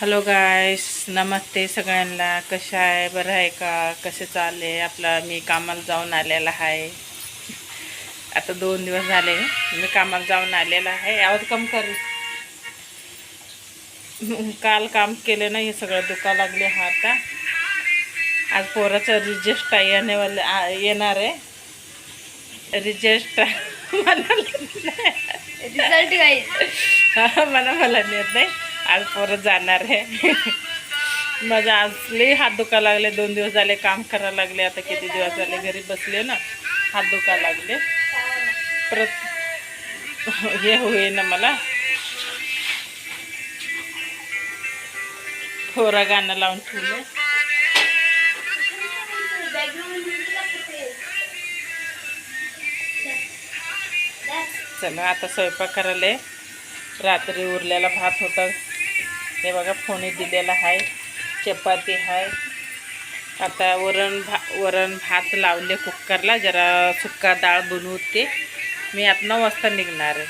Hello guys नमस्ते सगळ्यांना. कशा आहे? बरं आहे का? कसे चालले? आपला मी कामाला जाऊन आलेला आहे. आता दोन दिवस झाले. मी कामाला जाऊन आलेला आहे. आवाज कम कर. काल काम केले ना हे सगळं दुखा लागले हा आता. आज पोराचं रिजेस्ट येण्यावाले आ- येणार आहे. रिजेस्ट मला रिझल्ट मला मला नेत नाही. आज परत जाणार आहे. माझा आजले हात दुखा लागले. दोन दिवस झाले काम करायला लागले. आता किती दिवस झाले घरी बसले ना. हात दुखा लागले. परत हे होई ना मला. थोरा गाणं लावून ठेवलं चला आता स्वयंपाक करायला रात्री उरलेला भात होता. हे बघा फोणी दिलेला आहे. चपाती आहे. आता वरण भा वरण भात लावले कुकरला. जरा सुक्का डाळ बनवते. मी आता नऊ वाजता निघणार आहे.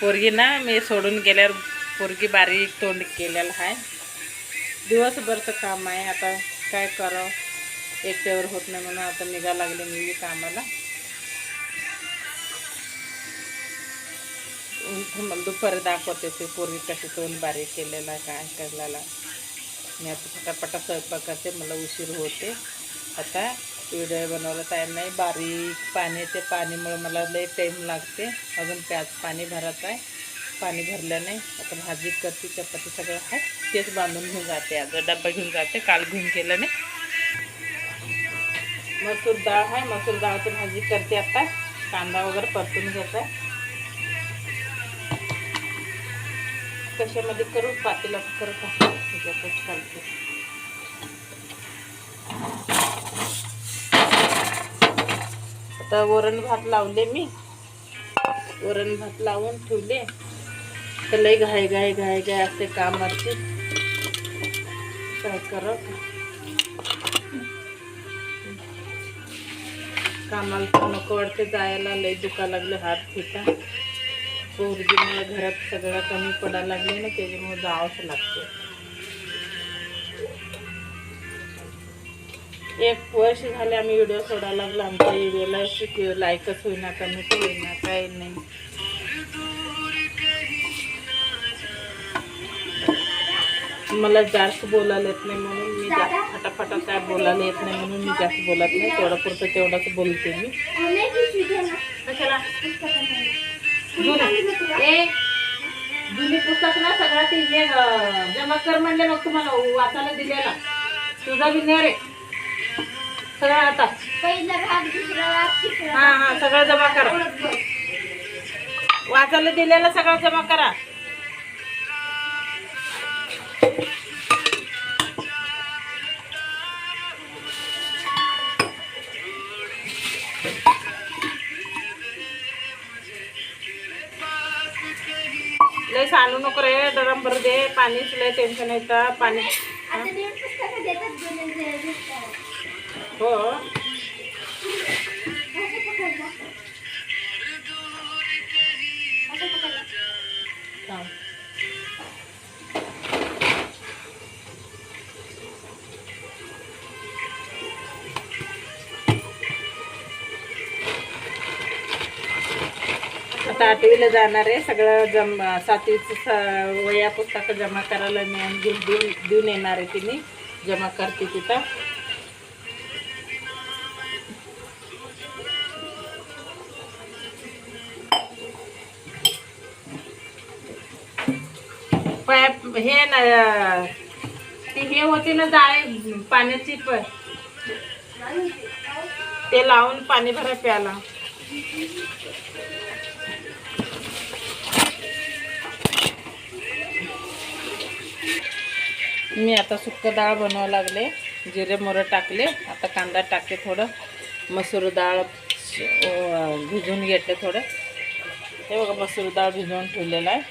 पोरगी ना मी सोडून गेल्यावर पोरगी बारीक तोंड केलेलं आहे. दिवसभरचं काम आहे. आता काय करावं? एकट्यावर होत नाही म्हणून आता निघा लागले मी कामाला. तुम्हाला दुपारी दाखवते ते पोरगी कशी तोंड बारीक केलेला काय केलेला मी आता फटाफटा स्वयंपाक करते मला उशीर होते. आता व्हिडिओ बनवला टाईम नाही बारीक पाणी येते पाणीमुळे मला लई टाईम लागते. अजून प्याज पाणी भरत आहे. पाणी भरलं नाही आता भाजी करते चपाती सगळं आहे तेच बांधून घेऊन जाते आज. डब्बा घेऊन जाते काल घेऊन गेलं नाही मसूर डाळ आहे मसूर डाळची भाजी करते आता. कांदा वगैरे परतून घ्यायचा कशामध्ये करू? पातेला करत का म्हणजे त्याच्यातच आता वरण भात लावले मी. वरण भात लावून ठेवले. तर लई घाय घाय घाय घाय असते कामाची काय करत कामाला नको वाटते. जायला लई दुखा लागले हात फिटा. पोरगीमुळे घरात सगळं कमी पडायला लागले ना त्याच्यामुळे जावंच लागते. एक वर्ष झाले आम्ही व्हिडिओ सोडायला लागलो. आमच्या व्हिडिओला लाईकच होईना कमेंट होईना काही नाही. मला जास्त बोलायला येत नाही म्हणून मी जास्त फटाफटा काय बोलायला येत नाही म्हणून मी जास्त बोलत नाही. तेवढं पुरतं तेवढंच बोलते मी. ए, जुनी पुस्तक ना सगळं ते हे जमा कर म्हणले मग तुम्हाला वाचायला दिलेला. तुझा बी ने रे सगळं आता. हा हा सगळं जमा करा. वाचायला दिलेलं सगळं जमा करा. लय सांडू नको रे डरम भर दे पाणीच लय टेन्शन येतं पाणी हा? आता आठवीला जाणार आहे. सगळं जम सातवीचं स- वया पुस्तकं जमा करायला नेऊन घेऊन देऊन देऊन येणार आहे तिने. जमा करते तिथं पाईप हे ना ती हे होती ना जाळे पाण्याची प ते लावून पाणी भरा प्याला मी आता सुक्क डाळ बनवावं लागले जिरे मोरं टाकले आता कांदा टाकते थोडं मसूर डाळ अं, भिजवून घेतले थोडं हे बघा मसूर डाळ भिजवून ठेवलेलं आहे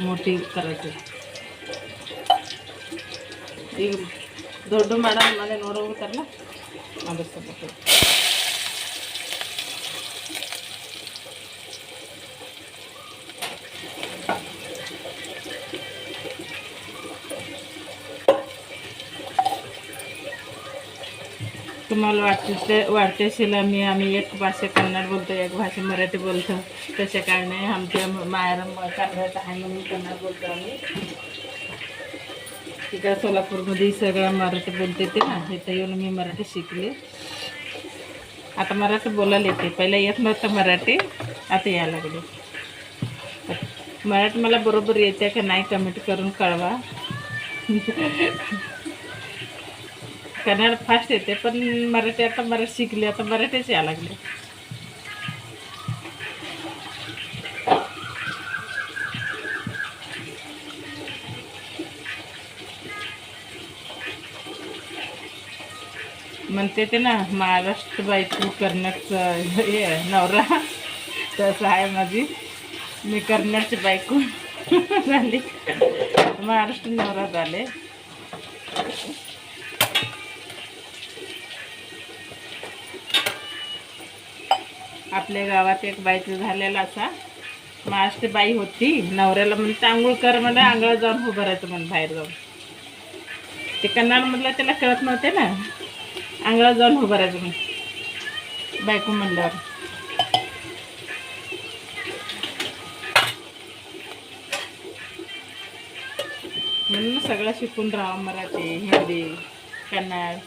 मोठी करायची ಈಗ ದೊಡ್ಡ ಮಾಡೋ ಮನೆ ನೋಡೋ ಹೋಗ್ತಾರಲ್ಲ ಅದು ಸ್ವಲ್ಪ तुम्हाला वाटते ते वाटते असेल आम्ही आम्ही एक भाषा कन्नड बोलतो एक भाषा मराठी बोलतो तसं काय नाही आमच्या माहेर कन्नड आहे म्हणून कन्नड बोलतो आम्ही. तिकडं सोलापूरमध्ये सगळं मराठी बोलते ते ना इथं येऊन मी मराठी शिकले. आता मराठी बोलायला येते. पहिलं येत नव्हतं मराठी आता यायला लागले. मराठी मला बरोबर येते का नाही कमेंट करून कळवा. कन्नड फास्ट येते पण मराठी आता मराठी शिकली आता मराठीच यायला लागले. म्हणते ते ना महाराष्ट्र बायको कर्नाटक हे नवरा. तसं आहे माझी. मी कर्नाटकची बायको झाली. महाराष्ट्र नवरा झाले. आपल्या गावात एक बाईचं झालेला असा. महाराष्ट्र बाई होती. नवऱ्याला म्हणजे आंघोळ कर म्हणलं आंघोळ जाऊन उभं राहायचं म्हणून बाहेर जाऊन. ते कन्नडमधलं त्याला कळत नव्हते ना. अंगळा जाऊन उभं राहायचं मग बायको म्हणल्यावर. म्हणून सगळं शिकून राहावं मराठी हिंदी कन्नड.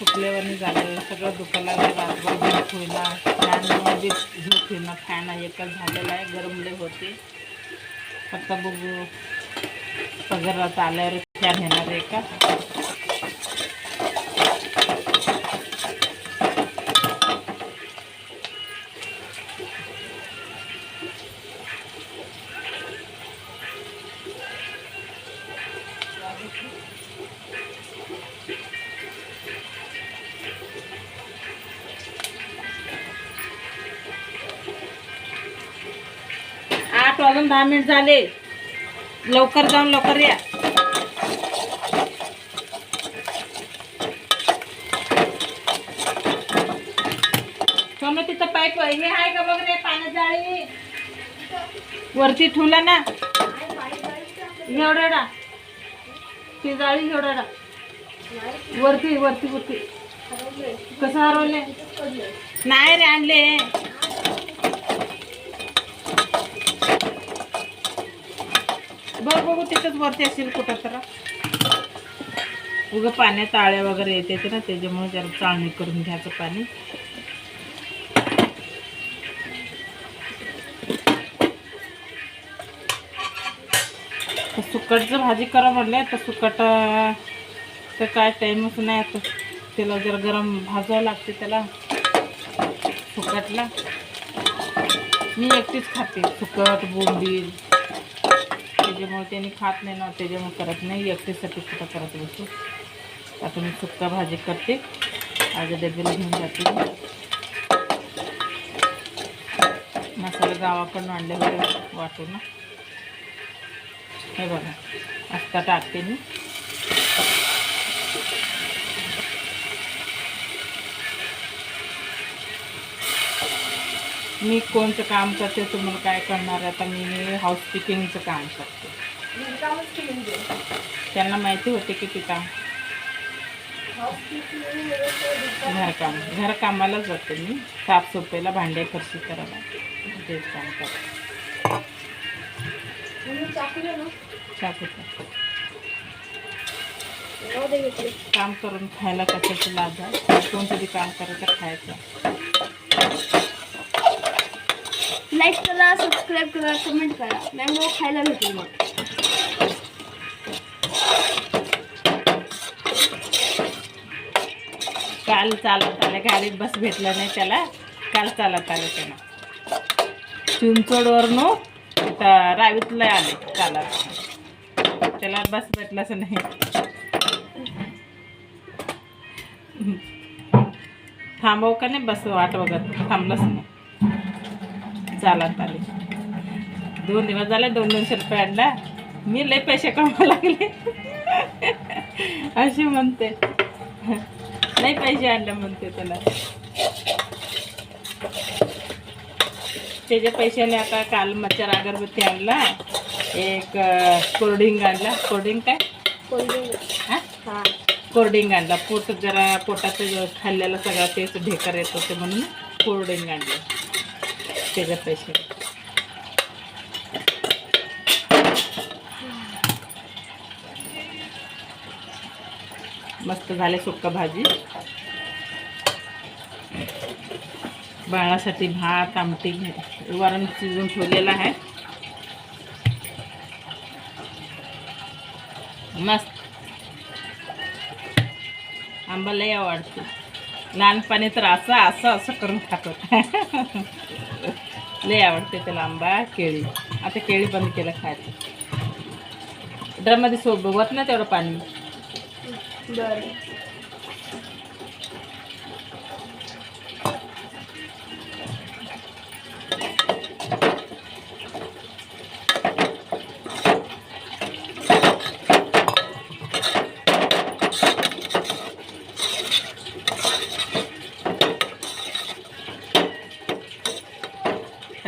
सण झालं सगळं दुखायला रात्रभर झोप होईना फॅनमध्ये झोप होईना फॅन एकच झालेला आहे गरमले होते. आता बघू. पगारात आल्यावर फॅन येणार आहे का? आठ वाजून दहा मिनिट झाले. लवकर जाऊन लवकर या. सोनं तिथं पाईप हे आहे का बघ रे पाण्यात जाळी? वरती ठेवला ना. एवढा ती जाळी एवढा वरती वरती वरती. कसं हरवले नाही रे आणले. बघू तिथंच वरती असेल कुठं तर. उगं पाण्यात आळ्या वगैरे येते ते ना त्याच्यामुळे जरा चाळणी करून घ्यायचं पाणी. तर सुकटचं भाजी करा म्हटलं तर सुकट तर काय टाईमच नाही आता. त्याला जरा गरम भाजावं लागते त्याला सुकटला. मी एकटीच खाते सुकट बोंबील. त्याच्यामुळे त्यांनी खात नाही ना त्याच्यामुळे करत नाही. एकटेसाठी सुद्धा करत बसतो आता मी सुक्का भाजी करते. आज डब्याला घेऊन जाते. मसाला गावाकडून आणल्यावर वाटू ना. हे बघा आत्ता टाकते मी. मी कोणतं काम करते तुम्हाला काय करणार आहे? आता मी हाऊसकीपिंगचं काम करते. त्यांना माहिती होते की ते काम घरकाम. घरकामालाच जाते मी. साफसफाईला भांडे फरशी करायला. तेच काम करते. काम करून खायला कशाचं लाज कोणतरी काम करायचं खायचं. लाईक करा सबस्क्राईब करा कमेंट करा मॅंगो खायला भेटेल मग काल चालत आलं गाडीत बस भेटलं नाही त्याला काल चालत आलं त्याला चिंचोडवरनं तर रावीतला आले चालत त्याला बस भेटलाच नाही थांबव का नाही बस वाट बघत थांबलंच नाही चालत आले दोन दिवस झाले दोन दोनशे रुपये आणला. मी लय पैसे कमावा लागले. अशी म्हणते. नाही पैसे आणले म्हणते त्याला. त्याच्या पैशाने आता काल मच्छर अगरबत्ती आणला. एक कोल्ड्रिंक आणला. कोल्ड्रिंक काय? कोल्ड्रिंक कोल्ड्रिंक आणला. पोट जरा पोटाचं खाल्लेलं सगळं तेच ढेकर येत होते म्हणून कोल्ड्रिंक आणलं. त्याच्या पैसे मस्त झाले सुक्का भाजी. बाळासाठी भात आमटी वरण शिजून ठेवलेला आहे. मस्त. आंबा लय आवडते. लहानपणी तर असं असं असं करून खातो लय आवडते त्याला आंबा केळी आता केळी बंद केलं खायचं ड्रममध्ये सोब बघत ना तेवढं पाणी बरं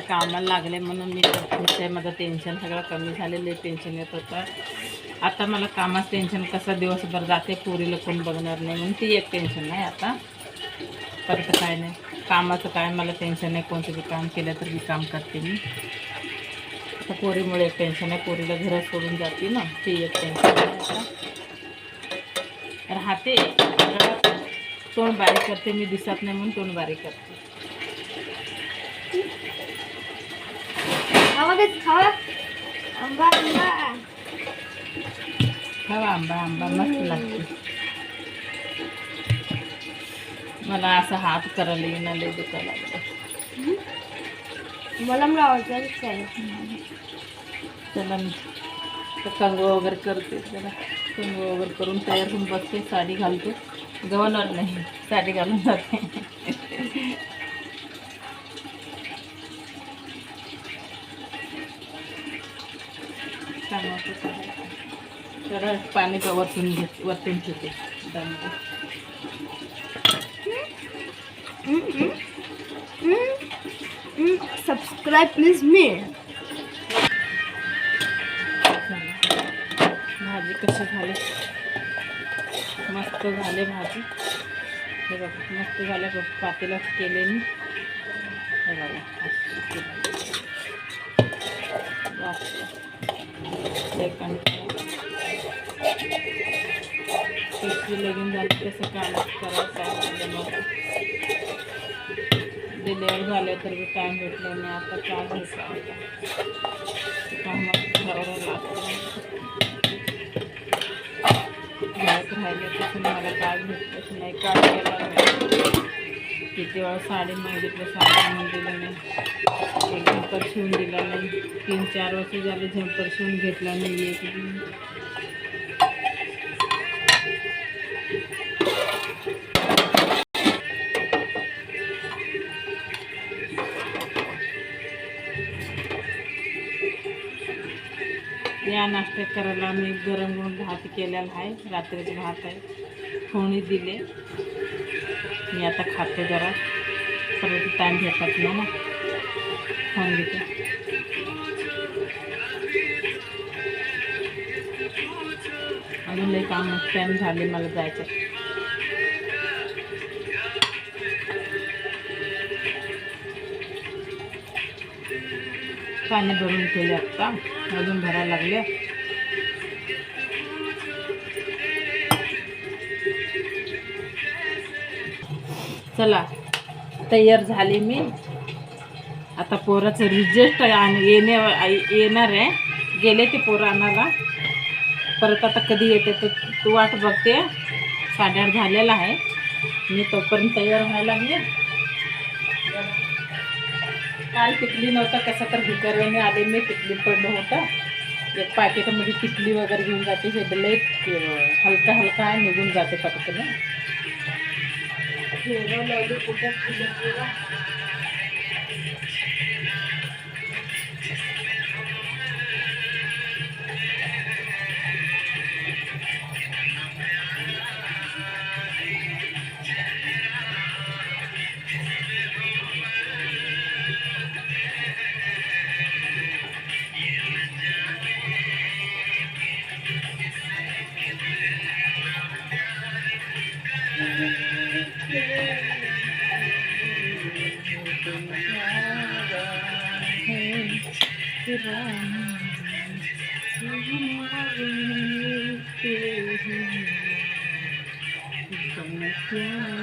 कामाला लागले म्हणून मी करते माझं टेन्शन सगळं कमी झालेलं आहे टेन्शन येत होतं. आता मला कामाचं टेन्शन कसं दिवसभर जाते पोरीला कोण बघणार नाही म्हणून ती एक टेन्शन नाही आता. परत काय नाही कामाचं काय मला टेन्शन नाही कोणतं बी काम केलं तर मी काम करते मी. आता पोरीमुळे एक टेन्शन आहे पोरीला घरात सोडून जाते ना ती एक टेन्शन आहे आता. राहते तोंड बारीक करते मी दिसत नाही म्हणून तोंड बारीक करते. खावा तेच खावा. आंबा आंबा. खावा आंबा आंबा मस्त लागते. मला असं हात करायला येणं लय दुखायला लागलं मला आवडतं त्याला मी. कंग वगैरे करते जरा कंग वगैरे करून तयार होऊन बसते साडी घालते. गव्हर्नर नाही साडी घालून जाते. टमाटर टाकायचं. जरा पाणी वरतून घेत वरतून ठेवते. दमते. सबस्क्राईब प्लीज मी भाजी कशी झाली? मस्त झाले भाजी. हे बघा मस्त झाल्या बघ पातेला केले मी हे बघा अशी सेकंड वास. एक लगीन झाली तसं काम करायचं काय मग डिलेवर झाले तर बी टाईम भेटला नाही. आता काय घ्यायचा होता कामात लागतं. घरात राहिले तसं मला काय भेटलंच नाही. काय केलं नाही. किती वेळा साडी मागितलं साडी आणून दिलं नाही. एक झंपर शिवून दिला नाही. तीन चार वर्ष झाले झंपर शिवून घेतला नाही एक या नाश्ता करायला मी गरम गरम भात केलेला आहे. रात्रीचे भात आहे. फोणी दिले. मी आता खाते जरा. परत टाईम भेटत नाही ना फोन घेते. अजून लई काम टाईम झाले मला जायचं. पाणी भरून केले आत्ता अजून भरायला लागले. चला तयार झाली मी. आता पोराचं रिजेक्ट येणे येणार आहे. गेले ते पोरं आणायला. परत आता कधी येते तर तू वाट बघते. साडेआठ झालेला आहे. मी तोपर्यंत तयार व्हायला लागले. काल टिकली नव्हता कसं तर भिकारव्याने आले मी टिकली पडलं होतं. एक पाकिटामध्ये टिकली वगैरे घेऊन जाते हे लई हलका हलका आहे निघून जाते पटकन. ಹೇಳೋಲ್ಲ ಅದು ಪುಟ್ಟ Yeah.